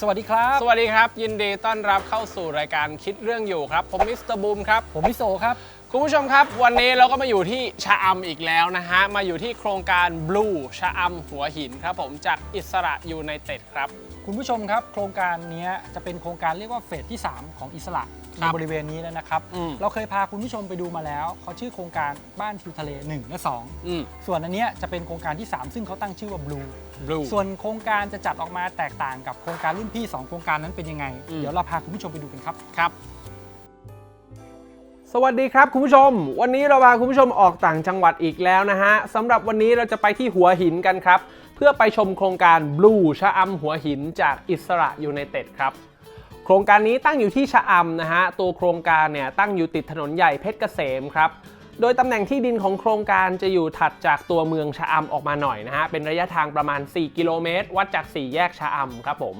สวัสดีครับ สวัสดีครับ ยินดีต้อนรับเข้าสู่รายการคิดเรื่องอยู่ครับ ผมมิสเตอร์บูมครับ ผมมิโซครับ คุณผู้ชมครับ วันนี้เราก็มาอยู่ที่ชะอำอีกแล้วนะฮะ มาอยู่ที่โครงการ Blue ชะอำหัวหินครับผมจากอิสระยูไนเต็ดครับ คุณผู้ชมครับ โครงการเนี้ยจะเป็นโครงการเรียกว่าเฟสที่ 3 ของอิสระคในรับบริเวณนี้แล้วนะครับอืมเราเคยพาคุณผู้ชมไปดูมาแล้วเขาชื่อโครงการบ้านทิวทะเล 1 และอืม2ส่วนอันเนี้ยจะเป็นโครงการที่ 3 ซึ่งเขาตั้งชื่อว่า Blue Blue ส่วนโครงการจะจัดออกมาแตกต่างกับโครงการรุ่นพี่ 2 โครงการนั้นเป็นยังไงอืมเดี๋ยวเราพาคุณผู้ชมไปดูกันครับครับ สวัสดีครับคุณผู้ชม วันนี้เราพาคุณผู้ชมออกต่างจังหวัดอีกแล้วนะฮะสำหรับวันนี้เราจะไปที่หัวหินกันครับ เพื่อไปชมโครงการ Blue ชะอำหัวหินจากอิสระยูไนเต็ดครับโครงการนี้ตั้งอยู่ที่ชะอำนะฮะตัวโครงการเนี่ยตั้งอยู่ติดถนนใหญ่เพชรเกษมครับโดยตำแหน่งที่ดินของโครงการจะอยู่ถัดจากตัวเมืองชะอำออกมาหน่อยนะฮะเป็นระยะทางประมาณ 4 กิโลเมตร วัดจาก 4 แยกชะอำครับผม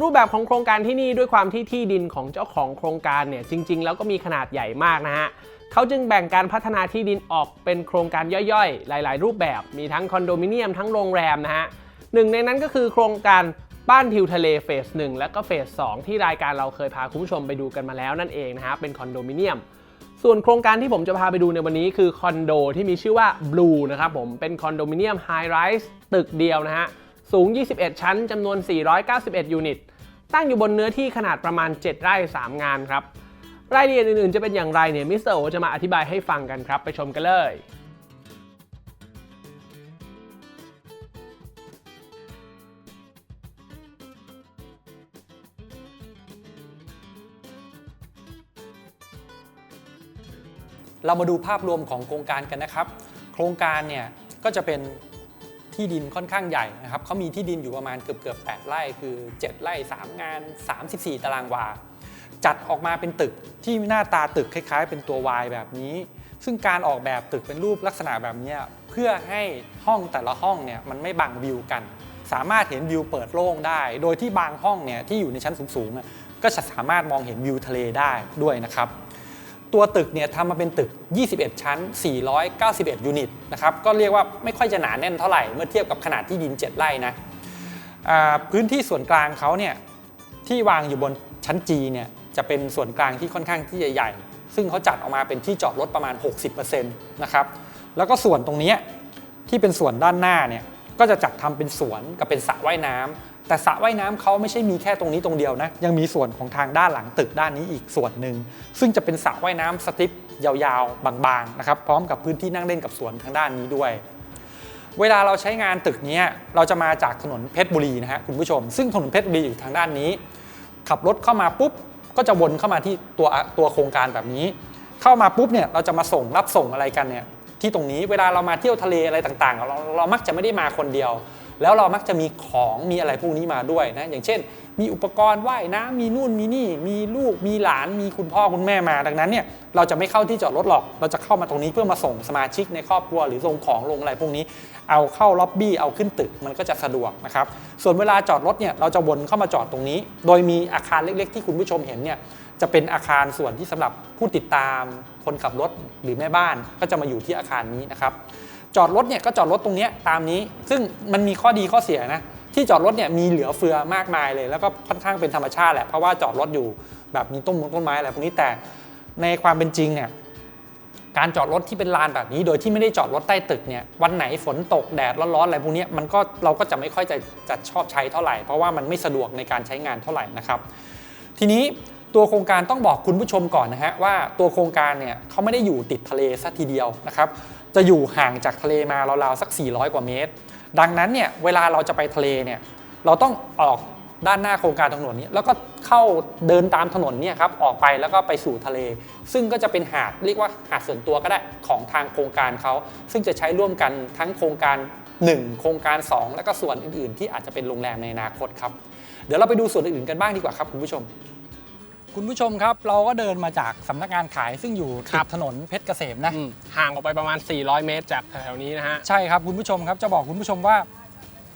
รูปแบบของโครงการที่นี่ด้วยความที่ที่ดินของเจ้าของโครงการเนี่ยจริง ๆ แล้วก็มีขนาดใหญ่มากนะฮะเขาจึงแบ่งการพัฒนาที่ดินออกเป็นโครงการย่อยๆ หลาย ๆ รูปแบบ มีทั้งคอนโดมิเนียมทั้งโรงแรมนะฮะหนึ่งในนั้นก็คือโครงการบ้านทิวทะเลเฟส1และก็เฟส2ที่รายการเราเคยพาคุณผู้ชมไปดูกันมาแล้วนั่นเองนะฮะเป็นคอนโดมิเนียม ส่วนโครงการที่ผมจะพาไปดูในวันนี้คือคอนโดที่มีชื่อว่า Blue นะครับผมเป็นคอนโดมิเนียมไฮไรส์ตึกเดียวนะฮะสูง 21 ชั้นจำนวน 491 ยูนิต ตั้งอยู่บนเนื้อที่ขนาดประมาณ 7 ไร่ 3 งานครับ รายละเอียดอื่นๆ จะเป็นอย่างไรเนี่ยมิสเตอร์โอจะมาอธิบายให้ฟังกันครับ ไปชมกันเลยเรามาดูภาพรวมของโครงการกันนะครับ โครงการเนี่ยก็จะเป็นที่ดินค่อนข้างใหญ่นะครับเขามีที่ดินอยู่ประมาณเกือบเกือบ8ไร่คือ 7 ไร่ 3 งาน 34 ตารางวา จัดออกมาเป็นตึกที่หน้าตาตึกคล้าย ๆ เป็นตัว Y แบบนี้ ซึ่งการออกแบบตึกเป็นรูปลักษณะแบบนี้เพื่อให้ห้องแต่ละห้องเนี่ยมันไม่บังวิวกัน สามารถเห็นวิวเปิดโล่งได้ โดยที่บางห้องเนี่ยที่อยู่ในชั้นสูงๆก็จะสามารถมองเห็นวิวทะเลได้ด้วยนะครับตัวตึกเนี่ยทำมาเป็นตึก 21 ชั้น 491 ยูนิตนะครับ ก็เรียกว่าไม่ค่อยจะหนาแน่นเท่าไหร่ เมื่อเทียบกับขนาดที่ดิน 7 ไร่นะอ่าพื้นที่ส่วนกลางเขาเนี่ยที่วางอยู่บนชั้น G เนี่ย จะเป็นส่วนกลางที่ค่อนข้างที่ใหญ่ๆ ซึ่งเขาจัดออกมาเป็นที่จอดรถประมาณ 60%นะครับแล้วก็ส่วนตรงนี้ที่เป็นส่วนด้านหน้าเนี่ยก็จะจัดทำเป็นสวนกับเป็นสระว่ายน้ำแต่สระว่ายน้ำเขาไม่ใช่มีแค่ตรงนี้ตรงเดียวนะยังมีส่วนของทางด้านหลังตึกด้านนี้อีกส่วนหนึ่งซึ่งจะเป็นสระว่ายน้ำสติปยาวๆ บางๆนะครับพร้อมกับพื้นที่นั่งเล่นกับสวนทางด้านนี้ด้วย เวลาเราใช้งานตึกนี้เราจะมาจากถนนเพชรบุรีนะฮะคุณผู้ชม ซึ่งถนนเพชรบุรีอยู่ทางด้านนี้ ขับรถเข้ามาปุ๊บ ก็จะวนเข้ามาที่ตัวตัวโครงการแบบนี้ เข้ามาปุ๊บเนี่ยเราจะมาส่งรับส่งอะไรกันเนี่ยที่ตรงนี้เวลาเรามาเที่ยวทะเลอะไรต่างๆ เราเรามักจะไม่ได้มาคนเดียว แล้วเรามักจะมีของมีอะไรพวกนี้มาด้วยนะอย่างเช่น มีอุปกรณ์ว่ายน้ำมีนู่นมีนี่ มีลูกมีหลานมีคุณพ่อคุณแม่มา ดังนั้นเนี่ยเราจะไม่เข้าที่จอดรถหรอก เราจะเข้ามาตรงนี้เพื่อมาส่งสมาชิกในครอบครัวหรือลงของลงอะไรพวกนี้ เอาเข้าล็อบบี้เอาขึ้นตึกมันก็จะสะดวกนะครับส่วนเวลาจอดรถเนี่ยเราจะวนเข้ามาจอดตรงนี้ โดยมีอาคารเล็กๆ ที่คุณผู้ชมเห็นเนี่ยจะเป็นอาคารส่วนที่สำหรับผู้ติดตามคนขับรถหรือแม่บ้านก็จะมาอยู่ที่อาคารนี้นะครับจอดรถเนี่ยก็จอดรถตรงนี้ตามนี้ ซึ่งมันมีข้อดีข้อเสียนะที่จอดรถเนี่ยมีเหลือเฟือมากมายเลย แล้วก็ค่อนข้างเป็นธรรมชาติแหละเพราะว่าจอดรถอยู่แบบมีต้นมงต้นไม้อะไรพวกนี้แต่ในความเป็นจริงเนี่ย การจอดรถที่เป็นลานแบบนี้ โดยที่ไม่ได้จอดรถใต้ตึกเนี่ยวันไหนฝนตกแดดร้อนๆอะไรพวกนี้มันก็เราก็จะไม่ค่อยจะจะชอบใช้เท่าไหร่ เพราะว่ามันไม่สะดวกในการใช้งานเท่าไหร่นะครับ ทีนี้ตัวโครงการต้องบอกคุณผู้ชมก่อนนะฮะว่าตัวโครงการเนี่ยเขาไม่ได้อยู่ติดทะเลซะทีเดียวนะครับจะอยู่ห่างจากทะเลมาราวๆสัก 400 กว่าเมตร ดังนั้นเนี่ยเวลาเราจะไปทะเลเนี่ยเราต้องออก ด้านหน้าโครงการถนนนี้แล้วก็เข้าเดินตามถนนเนี่ยครับออกไปแล้วก็ไปสู่ทะเล ซึ่งก็จะเป็นหาดเรียกว่าหาดส่วนตัวก็ได้ของทางโครงการเขาซึ่งจะใช้ร่วมกันทั้งโครงการ 1 โครงการ 2 แล้วก็ส่วนอื่นๆ ที่อาจจะเป็นโรงแรมในอนาคตครับเดี๋ยวเราไปดูส่วนอื่นๆกันบ้างดีกว่าครับคุณผู้ชม คุณผู้ชมครับเราก็เดินมาจากสำนักงานขายซึ่งอยู่คติรัดบถนนเพชรเกษมนะอืมห่างออกไปประมาณ 400 เมตรจากแถวๆนี้นะฮะ ใช่ครับคุณผู้ชมครับจะบอกคุณผู้ชมว่า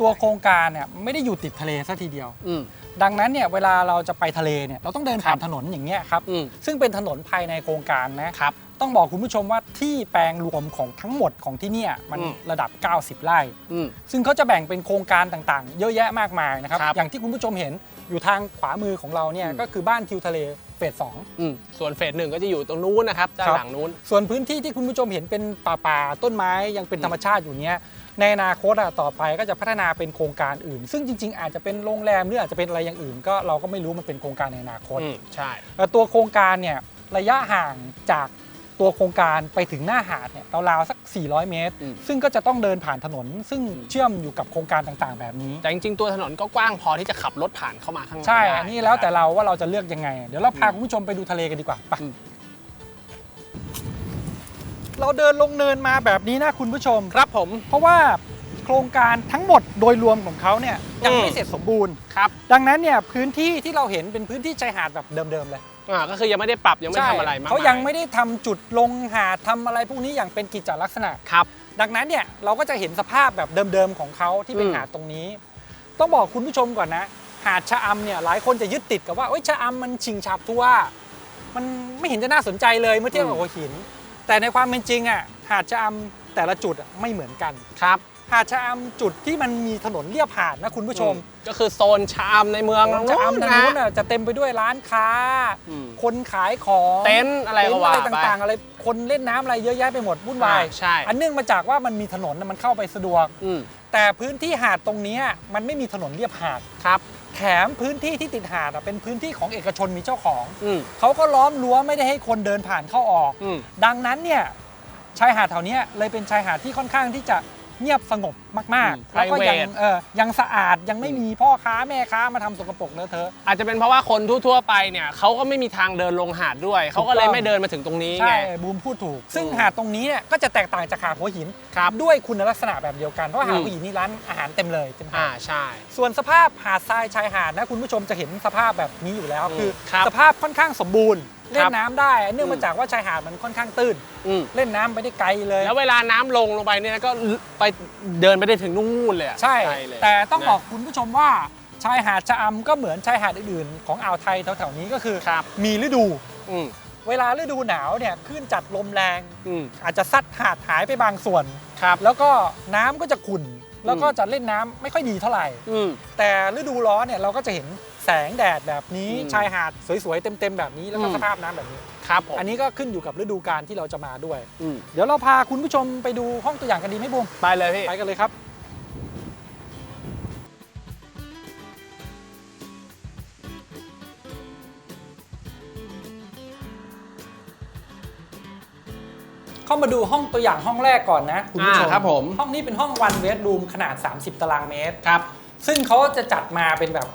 ตัวโครงการเนี่ยไม่ได้อยู่ติดทะเลซะทีเดียว อืม ดังนั้นเนี่ยเวลาเราจะไปทะเลเนี่ยเราต้องเดินผ่านครับถนนอย่างเงี้ยครับอืม ซึ่งเป็นถนนภายในโครงการนะครับ ต้องบอกคุณผู้ชมว่าที่แปลงรวมของทั้งหมดของที่เนี่ยมันอืม ระดับ 90 ไร่ อืม ซึ่งเขาจะแบ่งเป็นโครงการต่างๆ เยอะแยะมากมายนะครับ ครับอย่างที่คุณผู้ชมเห็นอยู่ทางขวามือของเราเนี่ยอืม ก็คือบ้านทิวทะเลเฟสสอง อืมส่วนเฟสหนึ่งก็จะอยู่ตรงนู้นนะครับด้านครับ หลังนู้น ส่วนพื้นที่ที่คุณผู้ชมเห็นเป็นป่าป่าๆต้นไม้ยังเป็นอืมธรรมชาติอยู่เนี้ย ในอนาคตอะต่อไปก็จะพัฒนาเป็นโครงการอื่น ซึ่งจริง ๆ อาจจะเป็นโรงแรมหรืออาจจะเป็นอะไรอย่างอื่น ก็เราก็ไม่รู้มันเป็นโครงการในอนาคตอืมใช่เอ่อตัวโครงการเนี่ยระยะห่างจากตัวโครงการไปถึงหน้าหาดเนี่ยราวๆสัก 400 เมตรอืมซึ่งก็จะต้องเดินผ่านถนน ซึ่งเชื่อมอยู่กับโครงการต่างๆ แบบนี้ แต่จริงๆ ตัวถนนก็กว้างพอที่จะขับรถผ่านเข้ามาข้างในใช่ได้อันนี้แล้วแต่ะครับเราว่าเราจะเลือกยังไง เดี๋ยวเราพาอืมคุณผู้ชมไปดูทะเลกันดีกว่าไปอืม เราเดินลงเนินมาแบบนี้นะคุณผู้ชม ครับผม เพราะว่าโครงการทั้งหมดโดยรวมของเขาเนี่ยยังไม่อืมเสร็จสมบูรณ์ ครับ ดังนั้นเนี่ยพื้นที่ที่เราเห็นเป็นพื้นที่ชายหาดแบบเดิมๆเลยอ่าก็คือยังไม่ได้ปรับยังไม่ทำอะไรมากเขายังไม่ได้ทำจุดลงหาดทำอะไรพวกนี้อย่างเป็นกิจจลักษณะครับ ดังนั้นเนี่ยเราก็จะเห็นสภาพแบบเดิมๆของเขาที่เป็นอืมหาดตรงนี้ ต้องบอกคุณผู้ชมก่อนนะ หาดชะอำเนี่ยหลายคนจะยึดติดกับว่าเอ้ยชะอำมันชิงฉับทั่วมันไม่เห็นจะน่าสนใจเลยเมื่อเทียบกับหัวหิน แต่ในความเป็นจริงอะหาดชะอำแต่ละจุดอะไม่เหมือนกัน ครับ หาดชะอำจุดที่มันมีถนนเลียบหาดนะคุณผู้ชม ก็คือโซนชามในเมืองชะอำทางนู้นนะ น่ะจะเต็มไปด้วยร้านค้า อืมคนขายของเต็นท์อะไรก็ว่าเต็นท์ไปต่างๆ อะไรคนเล่นน้ำอะไรเยอะแยะไปหมดวุ่นวายอ่าใช่ อันเนื่องมาจากว่ามันมีถนนน่ะมันเข้าไปสะดวก อืมแต่พื้นที่หาดตรงเนี้ยมันไม่มีถนนเรียบหาด ครับ แถมพื้นที่ที่ติดหาดอะเป็นพื้นที่ของเอกชนมีเจ้าของ อืม เขาก็ล้อมรั้วไม่ได้ให้คนเดินผ่านเข้าออก อืม ดังนั้นเนี่ยชายหาดแถวเนี้ยเลยเป็นชายหาดที่ค่อนข้างที่จะเงียบสงบมากอืมๆแล้วก็ยัง private เออยังสะอาดยังไม่มีพ่อค้าแม่ค้ามาทำสกปรกเลอะเทอะ อาจจะเป็นเพราะว่าคนทั่วๆไปเนี่ยเขาก็ไม่มีทางเดินลงหาดด้วย เขาก็เลยไม่เดินมาถึงตรงนี้ใช่ไงบูมพูดถูก ซึ่งอืมหาดตรงนี้เนี่ยก็จะแตกต่างจากหาดหัวหิน ครับด้วยคุณลักษณะแบบเดียวกัน เพราะว่าหาดอืม หัวหินนี่ร้านอาหารเต็มเลยเต็มหาอ่าดใช่ ส่วนสภาพหาดทรายชายหาดนะคุณผู้ชมจะเห็นสภาพแบบนี้อยู่แล้ว อืมคือครับสภาพค่อนข้างสมบูรณ์ เล่คนรับน้ำได้ เนื่องอืมามจากว่าชายหาดมันค่อนข้างตื้น อืมเล่นน้ำไปได้ไกลเลย แล้วเวลาน้ำลงลงไปเนี่ยก็ไปเดินไปได้ถึงนู่นเลยอะใช่ ไกลเลยแต่ต้องนะบอกคุณผู้ชมว่าชายหาดชะอำก็เหมือนชายหาดอื่นๆ ของอ่าวไทยแถวๆนี้ก็คือ ครับ มีฤดู อืมเวลาฤดูหนาวเนี่ยคลื่นจัดลมแรง อืมอาจจะซัดหาดหายไปบางส่วน ครับ แล้วก็น้ำก็จะขุ่น แล้วก็อืมจะเล่นน้ำไม่ค่อยดีเท่าไหร่ อืม แต่ฤดูร้อนเนี่ยเราก็จะเห็นแสงแดดแบบนี้อืมชายหาดสวยๆเต็มๆแบบนี้แล้วก็อืม สภาพน้ำแบบนี้ ครับผม อันนี้ก็ขึ้นอยู่กับฤดูกาลที่เราจะมาด้วย อืมเดี๋ยวเราพาคุณผู้ชมไปดูห้องตัวอย่างกันดีไหมบูมไปเลยพี่ ไปกันเลยครับ เข้ามาดูห้องตัวอย่างห้องแรกก่อนนะคุณผู้ชมอ่าครับผม ห้องนี้เป็นห้องวันเวทรูมขนาด 30 ตารางเมตร ครับ ซึ่งเขาจะจัดมาเป็นแบบ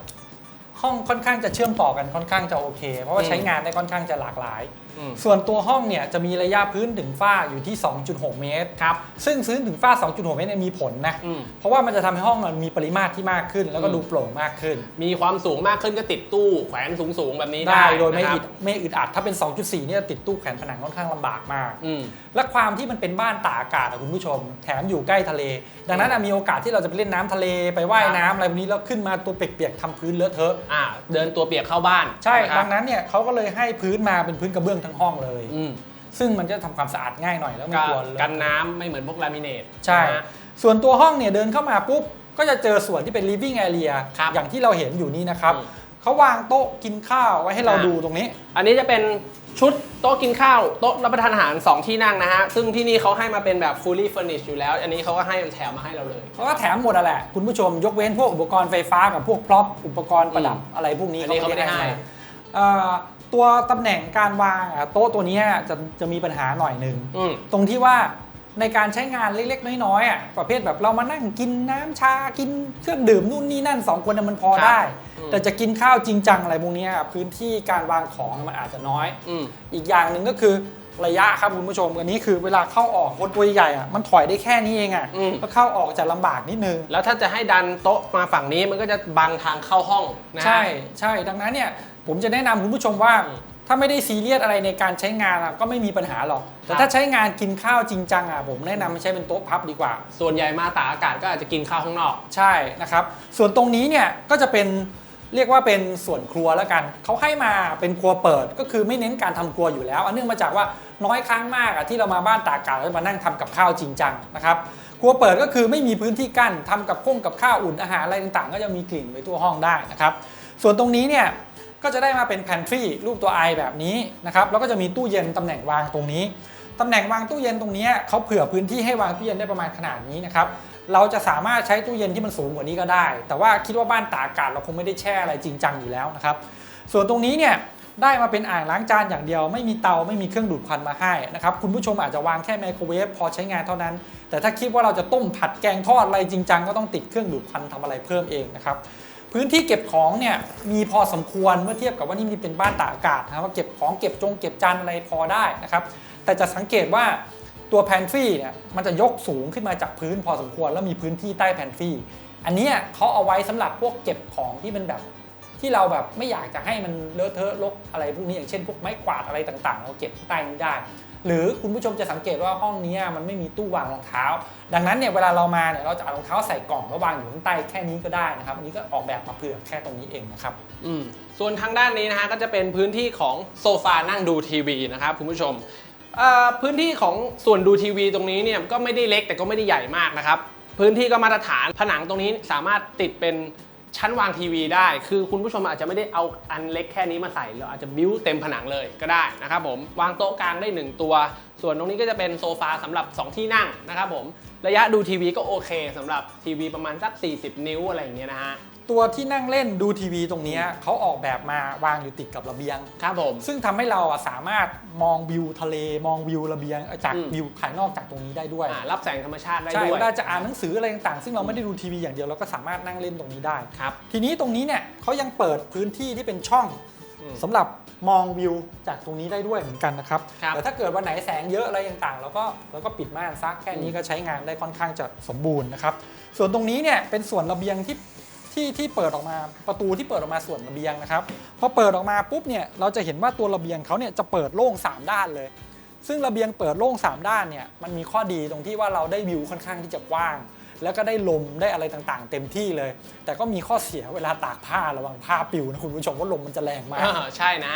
ห้องค่อนข้างจะเชื่อมต่อกันค่อนข้างจะโอเค เพราะว่าอืม ใช้งานได้ค่อนข้างจะหลากหลายอืม ส่วนตัวห้องเนี่ยจะมีระยะพื้นถึงฝ้าอยู่ที่ 2.6 เมตรครับซึ่งพื้นถึงฝ้า 2.6 เมตรเนี่ยมีผลนะอืมเพราะว่ามันจะทำให้ห้องมันมีปริมาตรที่มากขึ้น แล้วก็อืมดูโปร่งมากขึ้น มีความสูงมากขึ้นก็ติดตู้แขวนสูงๆแบบนี้ได้ได้โดยไม่นะครับอึดไม่อึดอัดถ้าเป็น 2.4 เนี่ยติดตู้แขวนผนังค่อนข้างลำบากมากอืมและความที่มันเป็นบ้านตากอากาศอะคุณผู้ชม แถมอยู่ใกล้ทะเล ดังนั้นอะมีโอกาสที่เราจะไปเล่นน้ำทะเลไปว่ายน้ำอะไรพวกนี้แล้วขึ้นมาตัวเปียกๆทำพื้นเลอะเทอะอ่าเดินตัวเปียกเข้าบ้าน ใช่ะครัดับงนั้นเนี่ยเขาก็เลยให้พื้นมาเป็นพื้นกระเบื้องทั้งห้องเลย อืมซึ่งมันจะทำความสะอาดง่ายหน่อยแล้วไม่ก็กลัวเลอะ กันน้ำไม่เหมือนพวกลามิเนตใช่ นะฮะ ส่วนตัวห้องเนี่ยเดินเข้ามาปุ๊บ ก็จะเจอส่วนที่เป็น living area ครับอย่างที่เราเห็นอยู่นี่นะครับ อืมเขาวางโต๊ะกินข้าวไว้ให้เราอ่า ดูตรงนี้ อันนี้จะเป็นชุดโต๊ะกินข้าว โต๊ะรับประทานอาหาร 2 ที่นั่งนะฮะ ซึ่งที่นี่เขาให้มาเป็นแบบ fully furnished อยู่แล้ว อันนี้เขาก็ให้แถมมาให้เราเลย เขาก็แถมหมดอะแหละ คุณผู้ชมยกเว้นพวกอุปกรณ์ไฟฟ้ากับพวกพร็อพอุปกรณ์ประดับอืมอะไรพวกนี้อันนี้เขาไม่ได้ให้ มาเอ่อ ตัวตำแหน่งการวางอะโต๊ะตัวเนี้ยจะจะมีปัญหาหน่อยหนึ่ง อืม ตรงที่ว่าในการใช้งานเล็กๆ น้อยๆอะประเภทแบบเรามานั่งกินน้ำชากินเครื่องดื่มนู่นนี่นั่นสองคนน่ะมันพอครับได้ อืม แต่จะกินข้าวจริงจังอะไรพวกเนี้ยพื้นที่การวางของมันอาจจะน้อย อืม อีกอย่างหนึ่งก็คือระยะครับคุณผู้ชมอันนี้คือเวลาเข้าออกคนตัวใหญ่อะมันถอยได้แค่นี้เองอะอืมแล้วเข้าออกจะลำบากนิดนึง แล้วถ้าจะให้ดันโต๊ะมาฝั่งนี้มันก็จะบังทางเข้าห้องนะฮะ ใช่ใช่ดังนั้นเนี่ย ผมจะแนะนำคุณผู้ชมว่าอืมถ้าไม่ได้ซีเรียสอะไรในการใช้งานอะก็ไม่มีปัญหาหรอก แต่ครับถ้าใช้งานกินข้าวจริงจังอะผมแนะนำให้ใช้เป็นโต๊ะพับดีกว่า ส่วนใหญ่มาตากอากาศก็อาจจะกินข้าวข้างนอก ใช่นะครับ ส่วนตรงนี้เนี่ยก็จะเป็นเรียกว่าเป็นส่วนครัวแล้วกัน เขาให้มาเป็นครัวเปิดก็คือไม่เน้นการทำครัวอยู่แล้ว อันเนื่องมาจากว่าน้อยครั้งมากอะที่เรามาบ้านตากอากาศแล้วมานั่งทำกับข้าวจริงจังนะครับ ครัวเปิดก็คือไม่มีพื้นที่กั้นทำกับข้งกับข้าวอุ่นอาหารอะไรต่างๆ ก็จะมีกลิ่นไปทั่วห้องได้นะครับ ส่วนตรงนี้เนี่ย ก็จะได้มาเป็นแพนทรีรูปตัว I แบบนี้นะครับแล้วก็จะมีตู้เย็นตำแหน่งวางตรงนี้ตำแหน่งวางตู้เย็นตรงนี้เขาเผื่อพื้นที่ให้วางตู้เย็นได้ประมาณขนาดนี้นะครับเราจะสามารถใช้ตู้เย็นที่มันสูงกว่านี้ก็ได้ แต่ว่าคิดว่าบ้านตากอากาศเราคงไม่ได้แช่อะไรจริงจังอยู่แล้วนะครับส่วนตรงนี้เนี่ยได้มาเป็นอ่างล้างจานอย่างเดียว ไม่มีเตาไม่มีเครื่องดูดควันมาให้นะครับคุณผู้ชมอาจจะวางแค่ไมโครเวฟพอใช้งานเท่านั้น แต่ถ้าคิดว่าเราจะต้มผัดแกงทอดอะไรจริงจังก็ต้องติดเครื่องดูดควันทำอะไรเพิ่มเองนะครับ พื้นที่เก็บของเนี่ยมีพอสมควรเมื่อเทียบกับว่านี่มีเป็นบ้านตากอากาศนะครับว่าเก็บของเก็บจงเก็บจานอะไรพอได้นะครับแต่จะสังเกตว่าตัวแพนทรีเนี่ยมันจะยกสูงขึ้นมาจากพื้นพอสมควรแล้วมีพื้นที่ใต้แพนทรีอันนี้เขาเอาไว้สำหรับพวกเก็บของที่มันแบบที่เราแบบไม่อยากจะให้มันเลอะเทอะรกอะไรพวกนี้อย่างเช่นพวกไม้กวาดอะไรต่างๆ เราเก็บใต้นี้ได้ หรือคุณผู้ชมจะสังเกตว่าห้องนี้มันไม่มีตู้วางรองเท้า ดังนั้นเนี่ยเวลาเรามาเนี่ยเราจะเอารองเท้าใส่กล่องแล้ววางอยู่ข้างใต้แค่นี้ก็ได้นะครับ อันนี้ก็ออกแบบมาเผื่อแค่ตรงนี้เองนะครับอืมส่วนทางด้านนี้นะฮะก็จะเป็นพื้นที่ของโซฟานั่งดูทีวีนะครับคุณผู้ชมพื้นที่ของส่วนดูทีวีตรงนี้เนี่ยก็ไม่ได้เล็กแต่ก็ไม่ได้ใหญ่มากนะครับพื้นที่ก็มาตรฐานผนังตรงนี้สามารถติดเป็น ชั้นวางทีวีได้ คือคุณผู้ชมอาจจะไม่ได้เอาอันเล็กแค่นี้มาใส่เราอาจจะบิ้วเต็มผนังเลยก็ได้นะครับผมวางโต๊ะกลางได้ 1 ตัว ส่วนตรงนี้ก็จะเป็นโซฟาสำหรับ 2 ที่นั่งนะครับผมระยะดูทีวีก็โอเคสำหรับทีวีประมาณสัก 40 นิ้วอะไรอย่างเงี้ยนะฮะ ตัวที่นั่งเล่นดูทีวีตรงเนี้ยเขาออกแบบมาวางอยู่ติดกับระเบียง ครับผม ซึ่งทำให้เราอะสามารถมองวิวทะเล มองวิวระเบียงจากอืมวิวภายนอกจากตรงนี้ได้ด้วยอ่ารับแสงธรรมชาติได้ใช่ด้วยเวลาจะอ่านหนังสืออะไรต่างๆ ซึ่งเราไม่ได้ดูทีวีอย่างเดียวเราก็สามารถนั่งเล่นตรงนี้ได้ครับ ทีนี้ตรงนี้เนี่ยเขายังเปิดพื้นที่ที่เป็นช่องอืมสำหรับมองวิวจากตรงนี้ได้ด้วยเหมือนกันนะครับครับแต่ถ้าเกิดวันไหนแสงเยอะอะไรต่างๆเราก็เราก็ปิดม่านซักแค่นี้ก็ใช้งานได้ค่อนข้างจะสมบูรณ์นะครับ ส่วนตรงนี้เนี่ยเป็นส่วนระเบียงที่ ที่ที่เปิดออกมาประตูที่เปิดออกมาส่วนระเบียงนะครับพอเปิดออกมาปุ๊บเนี่ยเราจะเห็นว่าตัวระเบียงเขาเนี่ยจะเปิดโล่งสามด้านเลย ซึ่งระเบียงเปิดโล่งสามด้านเนี่ยมันมีข้อดีตรงที่ว่าเราได้วิวค่อนข้างที่จะกว้าง แล้วก็ได้ลมได้อะไรต่างๆ เต็มที่เลย แต่ก็มีข้อเสียเวลาตากผ้าระวังผ้าปิวนะคุณผู้ชมว่าลมมันจะแรงมากอ่าใช่นะ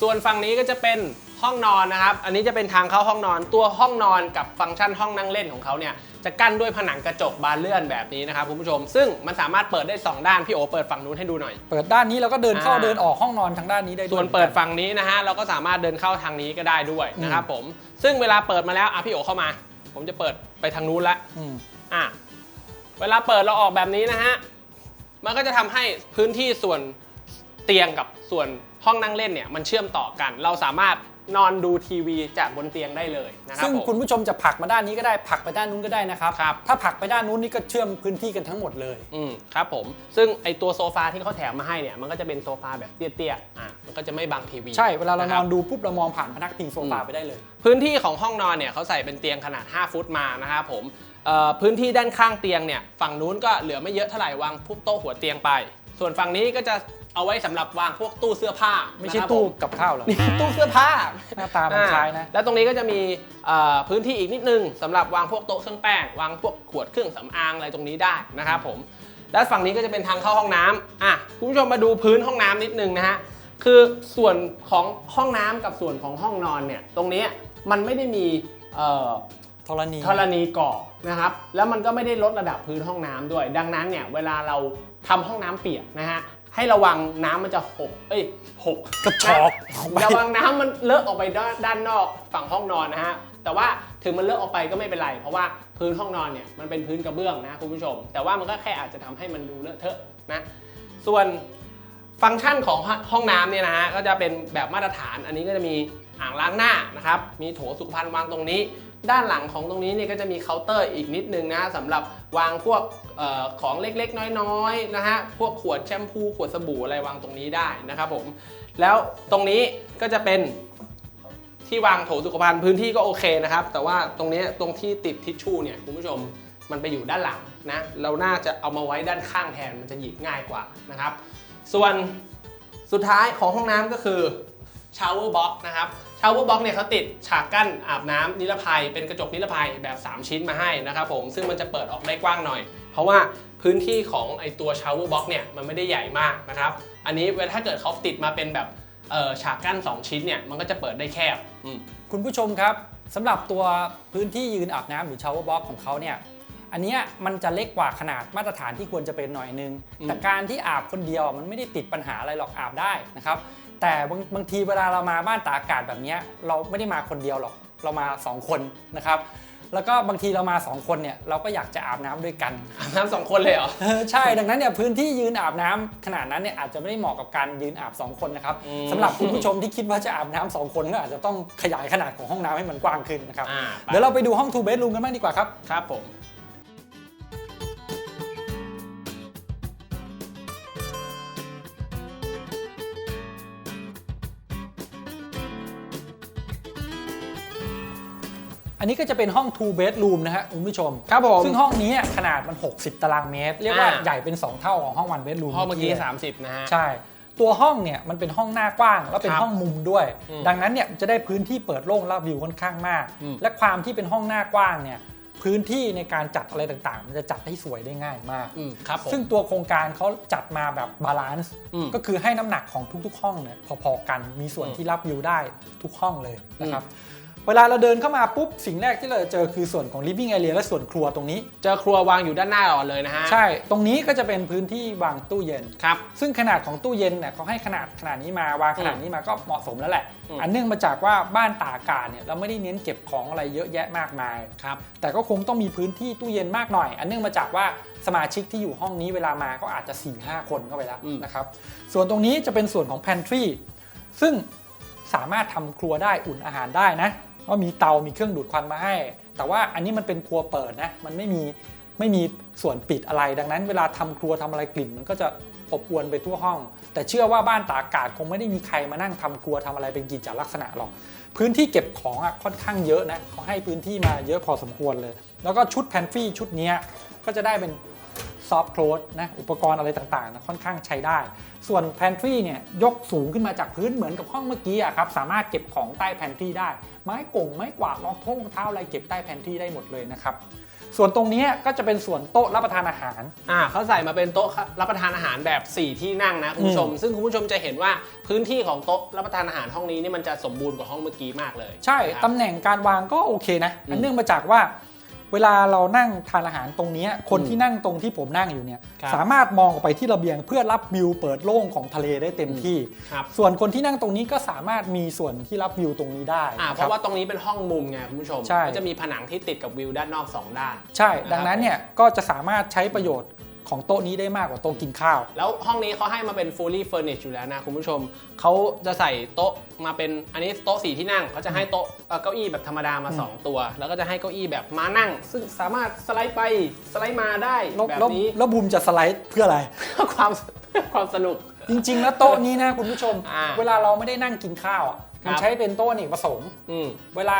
ส่วนฝั่งนี้ก็จะเป็นห้องนอนนะครับ อันนี้จะเป็นทางเข้าห้องนอน ตัวห้องนอนกับฟังก์ชันห้องนั่งเล่นของเขาเนี่ยจะกั้นด้วยผนังกระจกบานเลื่อนแบบนี้นะครับคุณผู้ชม ซึ่งมันสามารถเปิดได้ 2 ด้าน พี่โอเปิดฝั่งนู้นให้ดูหน่อย เปิดด้านนี้แล้วก็เดินเข้าอ่าเดินออกห้องนอนทางด้านนี้ได้ด้วยส่วนเปิดฝั่งนี้นะฮะเราก็สามารถเดินเข้าทางนี้ก็ได้ด้วยนะครับผม ซึ่งเวลาเปิดมาแล้วอะพี่โอเข้ามา ผมจะเปิดไปทางนู้นละอืมอะ เวลาเปิดเราออกแบบนี้นะฮะ มันก็จะทำให้พื้นที่ส่วนเตียงกับส่วนห้องนั่งเล่นเนี่ยมันเชื่อมต่อกัน เราสามารถนอนดูทีวีจากบนเตียงได้เลยนะครับซึ่งผมคุณผู้ชมจะผลักมาด้านนี้ก็ได้ผลักไปด้านนู้นก็ได้นะครับครับถ้าผลักไปด้านนู้นนี่ก็เชื่อมพื้นที่กันทั้งหมดเลยอืมครับผมซึ่งไอตัวโซฟาที่เขาแถมมาให้เนี่ยมันก็จะเป็นโซฟาแบบเตี้ยๆอะมันก็จะไม่บังทีวีใช่เวลาเราะคนรัอบนดูปุ๊บเรามองผ่านพนักพิงโซฟาอืมไปได้เลย พื้นที่ของห้องนอนเนี่ยเขาใส่เป็นเตียงขนาด 5 ฟุตมานะครับผมเอ่อ พื้นที่ด้านข้างเตียงเนี่ยฝั่งนู้นก็เหลือไม่เยอะเท่าไหร่วางพวกโต๊ะหัวเตียงไป ส่วนฝั่งนี้ก็จะเอาไว้สำหรับวางพวกตู้เสื้อผ้าไม่ใช่นะครับตู้ผกับข้าวหรอกนี่ตู้เสื้อผ้าหน้าตามันคล้ายนะอ่แล้วตรงนี้ก็จะมีเอ่อพื้นที่อีกนิดนึงสำหรับวางพวกโต๊ะเครื่องแป้งวางพวกขวดเครื่องสำอางอะไรตรงนี้ได้นะครับผมแล้วฝั่งนี้ก็จะเป็นทางเข้าห้องน้ำอะคุณผู้ชมมาดูพื้นห้องน้ำนิดนึงนะฮะคือส่วนของห้องน้ำกับส่วนของห้องนอนเนี่ยตรงนี้มันไม่ได้มีเอ่อ ธรณีธรณีก่อนะครับ แล้วมันก็ไม่ได้ลดระดับพื้นห้องน้ำด้วย ดังนั้นเนี่ยเวลาเราทำห้องน้ำเปียกนะฮะให้ระวังน้ำมันจะหก เอ้ยหกกระชอกออกไประวังน้ำมันเลอะออกไปด้านด้านนอกฝั่งห้องนอนนะฮะ แต่ว่าถึงมันเลอะออกไปก็ไม่เป็นไร เพราะว่าพื้นห้องนอนเนี่ยมันเป็นพื้นกระเบื้องนะคุณผู้ชม แต่ว่ามันก็แค่อาจจะทำให้มันดูเลอะเทอะนะ ส่วนฟังก์ชันของห้องน้ำเนี่ยนะฮะก็จะเป็นแบบมาตรฐาน อันนี้ก็จะมีอ่างล้างหน้านะครับ มีโถสุขภัณฑ์วางตรงนี้ ด้านหลังของตรงนี้เนี่ยก็จะมีเคาน์เตอร์อีกนิดนึงนะสำหรับวางพวกออของเล็กๆ น้อยๆนะฮะพวกขวดแชมพูขวดสบู่อะไรวางตรงนี้ได้นะครับผมแล้วตรงนี้ก็จะเป็นที่วางโถสุขภัณฑ์พื้นที่ก็โอเคนะครับ แต่ว่าตรงนี้ตรงที่ติดทิชชู่เนี่ยคุณผู้ชมมันไปอยู่ด้านหลังนะ เราน่าจะเอามาไว้ด้านข้างแทนมันจะหยิบง่ายกว่านะครับ ส่วนสุดท้ายของห้องน้ำก็คือชาวเวอร์บ็อกนะครับ ชาวเวอร์บ็อกเนี่ยเขาติดฉากกั้นอาบน้ำนิรภัย เป็นกระจกนิรภัยแบบ 3 ชิ้นมาให้นะครับผมซึ่งมันจะเปิดออกได้กว้างหน่อย เพราะว่าพื้นที่ของไอตัวชาวเวอร์บ็อกเนี่ยมันไม่ได้ใหญ่มากนะครับอันนี้เวลาถ้าเกิดเขาติดมาเป็นแบบเอ่อฉากกั้น 2 ชิ้นเนี่ยมันก็จะเปิดได้แคบอืมคุณผู้ชมครับสำหรับตัวพื้นที่ยืนอาบน้ำหรือชาวเวอร์บ็อกของเขาเนี่ยอันเนี้ยมันจะเล็กกว่าขนาดมาตรฐานที่ควรจะเป็นหน่อยนึงอืมแต่การที่อาบคนเดียวมันไม่ได้ติดปัญหาอะไรหรอกอาบได้นะครับ แต่บางบางทีเวลาเรามาบ้านตากอากาศแบบเนี้ยเราไม่ได้มาคนเดียวหรอกเรามา 2 คนนะครับแล้วก็บางทีเรามา 2 คนเนี่ยเราก็อยากจะอาบน้ำด้วยกันอาบน้ำสองคนเลยเหรอเออใช่ดังนั้นเนี่ยพื้นที่ยืนอาบน้ำขนาดนั้นเนี่ยอาจจะไม่ได้เหมาะกับการยืนอาบ 2 คนนะครับอืมสำหรับคุณผู้ชมที่คิดว่าจะอาบน้ำสองคนก็อาจจะต้องขยายขนาดของห้องน้ำให้มันกว้างขึ้นนะครับอ่าเดี๋ยวเราไปดูห้อง two bedroom กันบ้างดีกว่าครับครับผม อันนี้ก็จะเป็นห้อง two bedroom นะฮะคุณผู้ชม ครับผม ซึ่งห้องนี้ขนาดมัน 60 ตารางเมตร เรียกว่าอ่า ใหญ่เป็น 2 เท่าของห้อง one bedroom ห้องเมื่อกี้ลย30 นะฮะ ใช่ ตัวห้องเนี่ยมันเป็นห้องหน้ากว้างแล้วเป็นครับห้องมุมด้วย อืมดังนั้นเนี่ยจะได้พื้นที่เปิดโล่งรับวิวค่อนข้างมาก อืม และความที่เป็นห้องหน้ากว้างเนี่ยพื้นที่ในการจัดอะไรต่างๆ มันจะจัดให้สวยได้ง่ายมาก อืมครับผม ซึ่งตัวโครงการเขาจัดมาแบบบาลานซ์อืมก็คือให้น้ำหนักของทุกๆ ห้องเนี่ยพอๆกันมีส่วนอืมที่รับวิวได้ทุกห้องเลยนะครับ เวลาเราเดินเข้ามาปุ๊บสิ่งแรกที่เราจะเจอคือส่วนของ living area และส่วนครัวตรงนี้ เจอครัววางอยู่ด้านหน้าก่อนเลยนะฮะ ใช่ ตรงนี้ก็จะเป็นพื้นที่วางตู้เย็น ครับ ซึ่งขนาดของตู้เย็นเนี่ยเขาให้ขนาดขนาดนี้มาวางขนาดนี้มาก็เหมาะสมแล้วแหละ อืม อันเนื่องมาจากว่าบ้านตากอากาศเนี่ยเราไม่ได้เน้นเก็บของอะไรเยอะแยะมากมาย ครับ แต่ก็คงต้องมีพื้นที่ตู้เย็นมากหน่อย อันเนื่องมาจากว่าสมาชิกที่อยู่ห้องนี้เวลามาก็อาจจะ 4 5 คนเข้าไปแล้วอืม นะครับ ส่วนตรงนี้จะเป็นส่วนของ pantry ซึ่งสามารถทำครัวได้อุ่นอาหารได้นะ ว่ามีเตา มีเครื่องดูดควันมาให้ แต่ว่าอันนี้มันเป็นครัวเปิดนะ มันไม่มีไม่มีส่วนปิดอะไร ดังนั้นเวลาทำครัวทำอะไรกลิ่นมันก็จะอบอวนไปทั่วห้อง แต่เชื่อว่าบ้านตากอากาศคงไม่ได้มีใครมานั่งทำครัวทำอะไรเป็นกิจลักษณะหรอก พื้นที่เก็บของอะค่อนข้างเยอะนะเขาให้พื้นที่มาเยอะพอสมควรเลย แล้วก็ชุดแพนฟรีชุดนี้ก็จะได้เป็นซอฟ t ์โคลสนะอุปกรณ์อะไรต่างๆนะค่อนข้างใช้ได้ ส่วนแพนทรีเนี่ยยกสูงขึ้นมาจากพื้นเหมือนกับห้องเมื่อกี้อะครับสามารถเก็บของใต้แพนทรีได้ ไม้กงไม้กวาดรองท้องรองเท้าอะไรเก็บใต้แพนทรีได้หมดเลยนะครับ ส่วนตรงเนี้ยก็จะเป็นส่วนโต๊ะรับประทานอาหาร อ่าเขาใส่มาเป็นโต๊ะรับประทานอาหารแบบ 4 ที่นั่งนะคุณผู้ชม ซึ่งคุณผู้ชมจะเห็นว่าพื้นที่ของโต๊ะรับประทานอาหารห้องนี้นี่มันจะสมบูรณ์กว่าห้องเมื่อกี้มากเลย ใช่นะครับตำแหน่งการวางก็โอเคนะอืมอันเนื่องมาจากว่า เวลาเรานั่งทานอาหารตรงเนี้ยคนอืมที่นั่งตรงที่ผมนั่งอยู่เนี่ยครับสามารถมองออกไปที่ระเบียงเพื่อรับวิวเปิดโล่งของทะเลได้เต็มที่ครับส่วนคนที่นั่งตรงนี้ก็สามารถมีส่วนที่รับวิวตรงนี้ได้อ่านะเพคบราะว่าตรงนี้เป็นห้องมุมไงคุณผู้ชมใช่ก็จะมีผนังที่ติดกับวิวด้านนอก 2 ด้าน ใช่ ดังนั้นเนี่ยก็จะสามารถใช้ประโยชน์ ของโต๊ะนี้ได้มากกว่าโต๊ะกินข้าว แล้วห้องนี้เขาให้มาเป็น fully furnished อยู่แล้วนะคุณผู้ชม เขาจะใส่โต๊ะมาเป็นอันนี้โต๊ะสีที่นั่งเขาจะให้โต๊ะเอ่อเก้าอี้แบบธรรมดามา 2 ตัว แล้วก็จะให้เก้าอี้แบบมานั่ง ซึ่งสามารถสไลด์ไปสไลด์มาได้แล้วแบบแล้วนี้ แล้วบูมจะสไลด์เพื่ออะไรเพื่อความเพื่อความสนุก จริงๆแล้วโต๊ะนี้นะคุณผู้ชม อ่าเวลาเราไม่ได้นั่งกินข้าวอะมันครับ ใช้เป็นโต๊ะอเนกประสงค์ อืม เวลา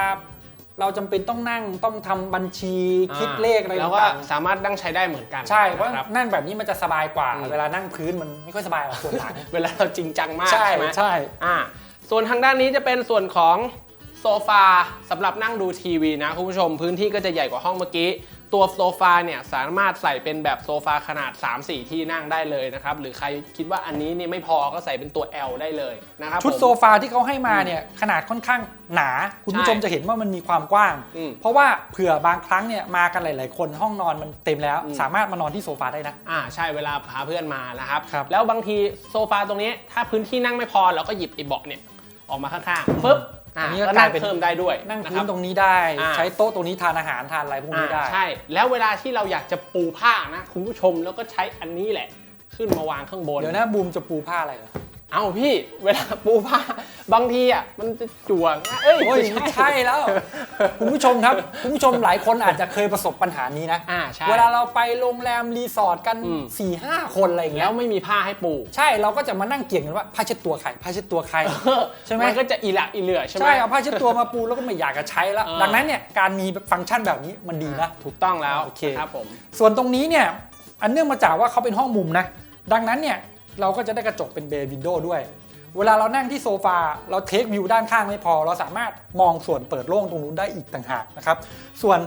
เราจำเป็นต้องนั่งต้องทำบัญชีคิดเลขอะไรแล้วก็ต่างสามารถนั่งใช้ได้เหมือนกันๆใช่เพราะนะครับ นั่งแบบนี้มันจะสบายกว่า อืม เวลานั่งพื้นมันไม่ค่อยสบายหรอกปวดหลังเวลาเราจริงจังมากใช่ใช่ไหมใช่ อ่าส่วนทางด้านนี้จะเป็นส่วนของโซฟาสำหรับนั่งดูทีวีนะคุณผู้ชม พื้นที่ก็จะใหญ่กว่าห้องเมื่อกี้ ตัวโซฟาเนี่ยสามารถใส่เป็นแบบโซฟาขนาด 3-4 ที่นั่งได้เลยนะครับ หรือใครคิดว่าอันนี้นี่ไม่พอก็ใส่เป็นตัว L ได้เลยนะครับชุดผม โซฟาที่เขาให้มาเนี่ยขนาดค่อนข้างหนา คุณผู้ชมใช่จะเห็นว่ามันมีความกว้าง อืมเพราะว่าเผื่อบางครั้งเนี่ยมากันหลาย ๆ คนห้องนอนมันเต็มแล้ว อืม สามารถมานอนที่โซฟาได้นะ อ่าใช่เวลาพาเพื่อนมานะครับ ครับแล้วบางทีโซฟาตรงนี้ถ้าพื้นที่นั่งไม่พอเราก็หยิบไอ้เบาะเนี่ยออกมาข้างๆปุ๊บ อ่าอันนี้ก็ก็กลานั่ยงเป็น เพิ่มได้ด้วยนั่งนะคพื้รับนตรงนี้ได้ อ่า ใช้โต๊ะตรงนี้ทานอาหารทานอะไรพวกนี้ได้ อ่าใช่ แล้วเวลาที่เราอยากจะปูผ้านะคุณผู้ชมแล้วก็ใช้อันนี้แหละ ขึ้นมาวางข้างบน เดี๋ยวนะบูมจะปูผ้าอะไรเหรอ เอาพี่เวลาปูผ้าบางทีอะมันจะจั่วง่ายเอ้ยโอ้ยไม่ไม่ใช่แล้ว คุณผู้ชมครับ คุณผู้ชมหลายคนอาจจะเคยประสบปัญหานี้นะ อ่าใช่ เวลาเราไปโรงแรมรีสอร์ทกันอืม 4ี่ห้าคนอะไรอย่างเงี้แล้ยวไม่มีผ้าให้ปู ใช่เราก็จะมานั่งเกี่ยงกันว่าผ้าเช็ดตัวใครผ้าเช็ดตัวใคร ใช่ไหมมันก็จะอีหละอีเหลือใช่ไหม ใช่เอาผ้าเช็ดตัวมาปูแล้วก็ไม่อยากจะใช้แล้วเออดังนั้นเนี่ยการมีฟังก์ชันแบบนี้มันดีนะ ถูกต้องแล้วโอเคครับผม ส่วนตรงนี้เนี่ยอันเนื่องมาจากว่าเขาเป็นห้องมุมนะ ดังนั้นเนี่ย เราก็จะได้กระจกเป็นเบย์วินโดว์ด้วย เวลาเรานั่งที่โซฟาเราเทควิวด้านข้างไม่พอ เราสามารถมองส่วนเปิดโล่งตรงนู้นได้อีกต่างหากนะครับ ส่วน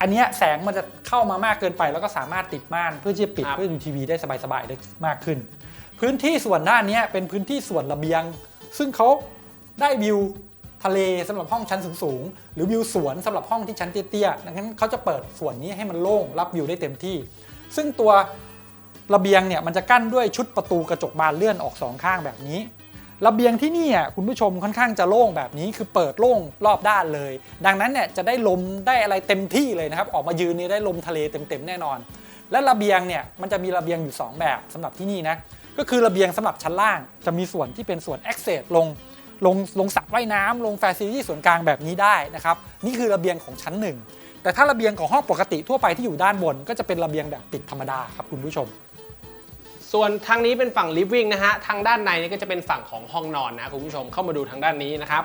อันเนี้ยแสงมันจะเข้ามามากเกินไป แล้วก็สามารถติดม่านเพื่อที่จะปิดครับเพื่อดูทีวีได้สบายๆได้มากขึ้น พื้นที่ส่วนด้านเนี้ยเป็นพื้นที่ส่วนระเบียง ซึ่งเขาได้วิวทะเลสำหรับห้องชั้นสูงๆหรือวิวสวนสำหรับห้องที่ชั้นเตี้ยๆดังนั้นเขาจะเปิดส่วนนี้ให้มันโล่งรับวิวได้เต็มที่ ซึ่งตัว ระเบียงเนี่ยมันจะกั้นด้วยชุดประตูกระจกบานเลื่อนออกสองข้างแบบนี้ ระเบียงที่นี่อะคุณผู้ชมค่อนข้างจะโล่งแบบนี้คือเปิดโล่งรอบด้านเลย ดังนั้นเนี่ยจะได้ลมได้อะไรเต็มที่เลยนะครับ ออกมายืนนี่ได้ลมทะเลเต็มๆแน่นอน และระเบียงเนี่ยมันจะมีระเบียงอยู่ 2 แบบสำหรับที่นี่นะก็คือระเบียงสำหรับชั้นล่าง จะมีส่วนที่เป็นส่วน access ลงลงลงสระว่ายน้ำลง facility ส่วนกลางแบบนี้ได้นะครับนี่คือระเบียงของชั้นหนึ่งแต่ถ้าระเบียงของห้องปกติทั่วไปที่อยู่ด้านบน ก็จะเป็นระเบียงแบบปิดธรรมดาครับคุณผู้ชม ส่วนทางนี้เป็นฝั่ง living นะฮะ ทางด้านในนี่ก็จะเป็นฝั่งของห้องนอนนะคุณผู้ชมเข้ามาดูทางด้านนี้นะครับ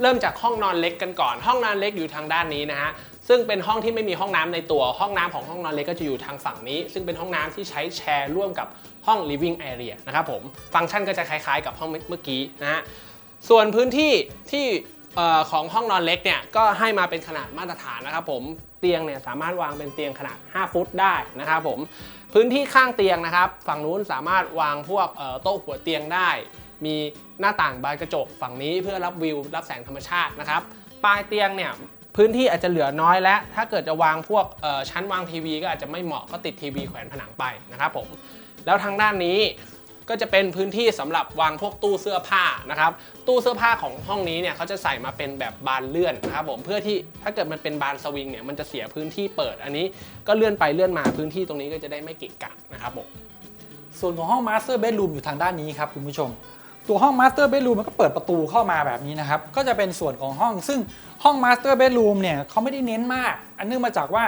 เริ่มจากห้องนอนเล็กกันก่อน ห้องนอนเล็กอยู่ทางด้านนี้นะฮะ ซึ่งเป็นห้องที่ไม่มีห้องน้ำในตัว ห้องน้ำของห้องนอนเล็กก็จะอยู่ทางฝั่งนี้ ซึ่งเป็นห้องน้ำที่ใช้แชร์ร่วมกับห้อง living area นะครับผม ฟังก์ชันก็จะคล้ายๆ กับห้องเมื่อกี้นะฮะ ส่วนพื้นที่ที่ของห้องนอนเล็กเนี่ยก็ให้มาเป็นขนาดมาตรฐานนะครับผม เตียงเนี่ยสามารถวางเป็นเตียงขนาด 5 ฟุตได้นะครับผมพื้นที่ข้างเตียงนะครับฝั่งนู้นสามารถวางพวกโต๊ะหัวเตียงได้ มีหน้าต่างบานกระจกฝั่งนี้เพื่อรับวิว รับแสงธรรมชาตินะครับปลายเตียงเนี่ยพื้นที่อาจจะเหลือน้อยแล้วถ้าเกิดจะวางพวกชั้นวางทีวี ก็อาจจะไม่เหมาะก็ติดทีวีแขวนผนังไปนะครับผมแล้วทางด้านนี้ ก็จะเป็นพื้นที่สำหรับวางพวกตู้เสื้อผ้านะครับ ตู้เสื้อผ้าของห้องนี้เนี่ยเขาจะใส่มาเป็นแบบบานเลื่อนนะครับผมเพื่อที่ถ้าเกิดมันเป็นบานสวิงเนี่ยมันจะเสียพื้นที่เปิดอันนี้ ก็เลื่อนไปเลื่อนมาพื้นที่ตรงนี้ก็จะได้ไม่เกะกะนะครับผมส่วนของห้อง Master Bedroom อยู่ทางด้านนี้ครับคุณผู้ชม ตัวห้อง Master Bedroom มันก็เปิดประตูเข้ามาแบบนี้นะครับ ก็จะเป็นส่วนของห้อง ซึ่งห้อง Master Bedroom เนี่ยเขาไม่ได้เน้นมาก อันเนื่องมาจากว่า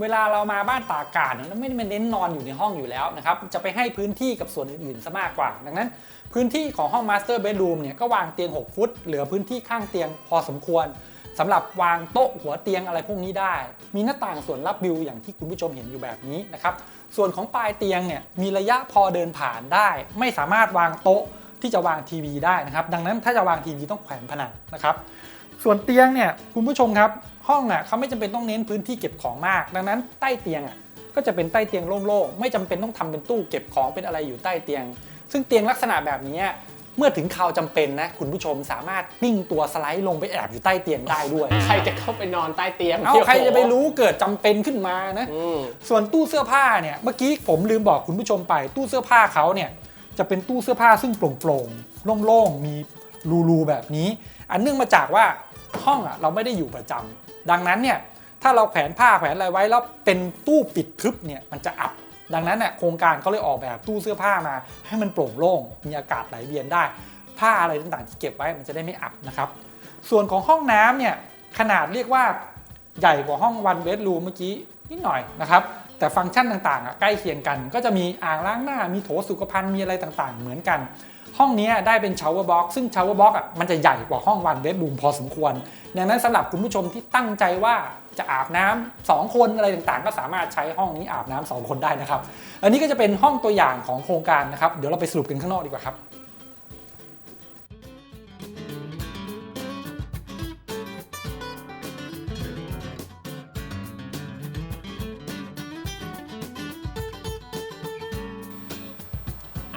เวลาเรามาบ้านตากอากาศเนี่ยเราไม่ได้มาเน้นนอนอยู่ในห้องอยู่แล้วนะครับ จะไปให้พื้นที่กับส่วนอื่นๆซะมากกว่า ดังนั้น พื้นที่ของห้อง Master Bedroom เนี่ยก็วางเตียง 6 ฟุต เหลือพื้นที่ข้างเตียงพอสมควรสำหรับวางโต๊ะหัวเตียงอะไรพวกนี้ได้ มีหน้าต่างส่วนรับวิวอย่างที่คุณผู้ชมเห็นอยู่แบบนี้นะครับ ส่วนของปลายเตียงเนี่ยมีระยะพอเดินผ่านได้ ไม่สามารถวางโต๊ะที่จะวางทีวีได้นะครับ ดังนั้นถ้าจะวางทีวีต้องแขวนผนังนะครับ ส่วนเตียงเนี่ยคุณผู้ชมครับห้องอะเขาไม่จำเป็นต้องเน้นพื้นที่เก็บของมาก ดังนั้นใต้เตียงอะก็จะเป็นใต้เตียงโล่งๆไม่จำเป็นต้องทำเป็นตู้เก็บของเป็นอะไรอยู่ใต้เตียง ซึ่งเตียงลักษณะแบบนี้เมื่อถึงคราวจำเป็นนะคุณผู้ชมสามารถนิ่งตัวสไลด์ลงไปแอบอยู่ใต้เตียงได้ด้วย ใครจะเข้าไปนอนใต้เตียงเอาใครจะไปรู้เกิดจำเป็นขึ้นมานะอืมส่วนตู้เสื้อผ้าเนี่ยเมื่อกี้ผมลืมบอกคุณผู้ชมไป ตู้เสื้อผ้าเขาเนี่ยจะเป็นตู้เสื้อผ้าซึ่งโปร่งๆโล่งๆมีรูๆแบบนี้ อันเนื่องมาจากว่า ห้องอะเราไม่ได้อยู่ประจำดังนั้นเนี่ยถ้าเราแขวนผ้าแขวนอะไรไว้แล้วเป็นตู้ปิดทึบเนี่ยมันจะอับ ดังนั้นเนี่ยโครงการเขาเลยออกแบบตู้เสื้อผ้ามา ให้มันโปร่งโล่งมีอากาศไหลเวียนได้ ผ้าอะไรต่างๆที่เก็บไว้มันจะได้ไม่อับนะครับ ส่วนของห้องน้ำเนี่ยขนาดเรียกว่าใหญ่กว่าห้องวันเบดรูมเมื่อกี้นิดหน่อยนะครับแต่ฟังก์ชันต่างๆ ใกล้เคียงกัน ก็จะมีอ่างล้างหน้ามีโถสุขภัณฑ์มีอะไรต่างๆ เหมือนกัน ห้องนี้ได้เป็นชาวเวอร์บ็อกซึ่งชาวเวอร์บ็อกอะมันจะใหญ่กว่าห้องวันเบดรูมพอสมควร ดังนั้นสำหรับคุณผู้ชมที่ตั้งใจว่าจะอาบน้ำสองคนอะไรต่างๆ ก็สามารถใช้ห้องนี้อาบน้ำสองคนได้นะครับ อันนี้ก็จะเป็นห้องตัวอย่างของโครงการนะครับ เดี๋ยวเราไปสรุปกันข้างนอกดีกว่าครับ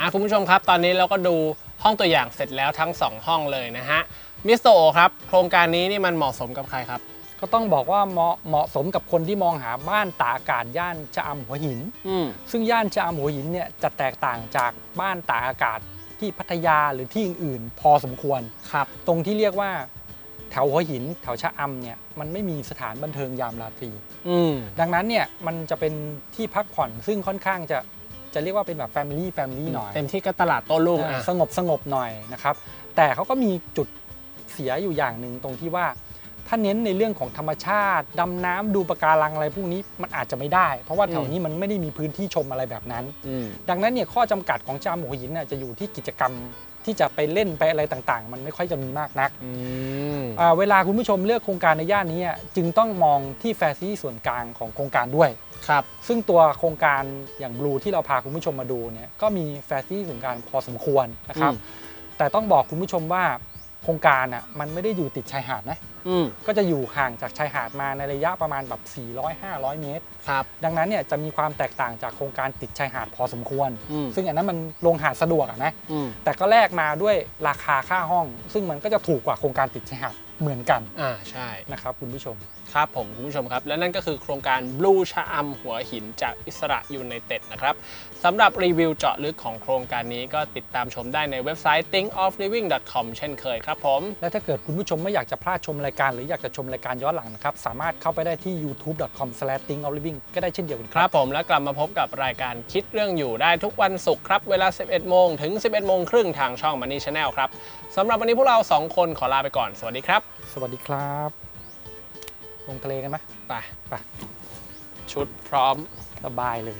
อะคุณผู้ชมครับ ตอนนี้เราก็ดูห้องตัวอย่างเสร็จแล้วทั้ง 2 ห้องเลยนะฮะมิสเตอร์โอครับ โครงการนี้นี่มันเหมาะสมกับใครครับ ก็ต้องบอกว่าเหมาะเหมาะสมกับคนที่มองหาบ้านตากอากาศย่านชะอำหัวหิน อืมซึ่งย่านชะอำหัวหินเนี่ยจะแตกต่างจากบ้านตากอากาศที่พัทยาหรือที่อื่นๆพอสมควร ครับ ตรงที่เรียกว่าแถวหัวหินแถวชะอำเนี่ยมันไม่มีสถานบันเทิงยามราตรี อืมดังนั้นเนี่ยมันจะเป็นที่พักผ่อนซึ่งค่อนข้างจะ จะเรียกว่าเป็นแบบ Family Family หน่อยเต็มที่ก็ตลาดโต้รุ่งอ่าอะ สงบสงบหน่อยนะครับแต่เขาก็มีจุดเสียอยู่อย่างหนึ่งตรงที่ว่า ถ้าเน้นในเรื่องของธรรมชาติดำน้ำดูปะการังอะไรพวกนี้มันอาจจะไม่ได้ เพราะว่าแถวนี้มันไม่ได้มีพื้นที่ชมอะไรแบบนั้น อืม ดังนั้นเนี่ยข้อจำกัดของจามหัวหินน่ะจะอยู่ที่กิจกรรมที่จะไปเล่นไปอะไรต่างๆ มันไม่ค่อยจะมีมากนักอืม อ่าเวลาคุณผู้ชมเลือกโครงการในย่านนี้อะจึงต้องมองที่แฟซิลิตี้ส่วนกลางของโครงการด้วย ครับซึ่งตัวโครงการอย่างบลูที่เราพาคุณผู้ชมมาดูเนี่ยก็มีแฟซิลิตี้ส่วนกลางพอสมควรนะครับอืมแต่ต้องบอกคุณผู้ชมว่าโครงการอะมันไม่ได้อยู่ติดชายหาดนะอืมก็จะอยู่ห่างจากชายหาดมาในระยะประมาณแบบ 400-500 เมตรครับดังนั้นเนี่ยจะมีความแตกต่างจากโครงการติดชายหาดพอสมควรอืมซึ่งอันนั้นมันลงหาดสะดวกอะนะอืมแต่ก็แลกมาด้วยราคาค่าห้อง ซึ่งมันก็จะถูกกว่าโครงการติดชายหาดเหมือนกันอ่าใช่นะครับคุณผู้ชม ครับผมคุณผู้ชมครับ และนั่นก็คือโครงการ Blue ชะอำหัวหินจากอิสระยูไนเต็ดนะครับสำหรับรีวิวเจาะลึกของโครงการนี้ก็ติดตามชมได้ในเว็บไซต์ thinkofliving.com เช่นเคยครับผม และถ้าเกิดคุณผู้ชมไม่อยากจะพลาดชมรายการ หรืออยากจะชมรายการย้อนหลังนะครับ สามารถเข้าไปได้ที่ youtube.com/thinkofliving ก็ได้เช่นเดียวกันคครับรับผมแล้วกลับมาพบกับรายการคิดเรื่องอยู่ได้ทุกวันศุกร์ครับ เวลา 11 โมงถึง 11 โมงครึ่งทางช่อง Money Channel ครับสำหรับวันนี้พวกเรา 2 คนขอลาไปก่อน สวัสดีครับ สวัสดีครับ ลงทะเลกันไหมไปไปชุดพร้อมสบายเลย